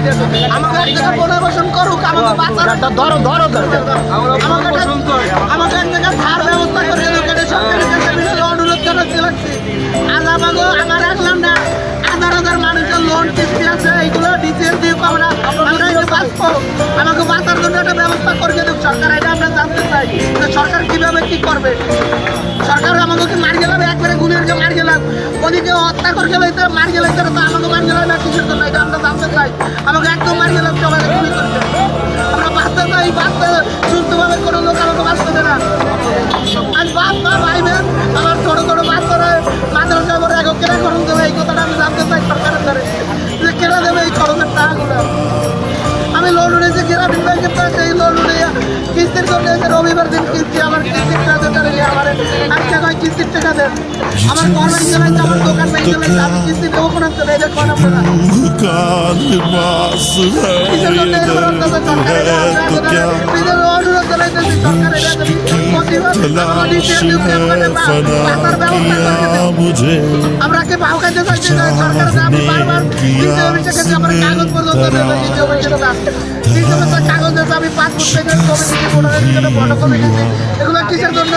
আমাকে এক পুনর্বাসন করুক আমাকে বাঁচার ধরো ধরো আমাকে আমাকে এক ধার ব্যবস্থা করে দিল কেটে সরকারের কাছে বিশেষ অনুরোধ জানাচ্ছি লাগছি। আজ আমাকে আমার রাখলাম না হাজার হাজার মানুষের লোন কিস্তি আছে এইগুলো ডিটেল দিয়ে আমরা আমরা একটু বাঁচবো। আমাকে বাঁচার জন্য একটা ব্যবস্থা করে দিল সরকার এটা আমরা জানতে চাই সরকার কীভাবে কি করবে? সরকার আমাকে কি হত্যা করে গেলে তো মার গেলে তো আমাকে মার গেলাম না, কিসের জন্য? এটা আমরা জানতে চাই। আমাকে একদম মার গেলাম সবাই গুলি করছে আমরা বাঁচতে চাই, বাঁচতে, সুস্থভাবে কোনো লোক আমাকে বাঁচতে দেয় না। আজ বাপ, মা, ভাই, বোন, আমার ছোট ছোট বাচ্চারা মাদ্রাসা করে এখন কেনা খরচ দেবে এই কথাটা আমি জানতে চাই সরকারের দ্বারা। যে কেনা দেবে এই খরচের টাকাগুলো? আমি লোন উঠেছি গ্রামীণ ব্যাংকের পাশে সেই লোন উঠে কিস্তির জন্য রবিবার দিন কিস্তি আমার কিস্তির টাকা আমার কিস্তির টাকা দেন। আমার গভর্নমেন্ট চলে যাবে আমার কাগজ আমি পাঁচ ফুট পেজের এগুলো কিসের জন্য?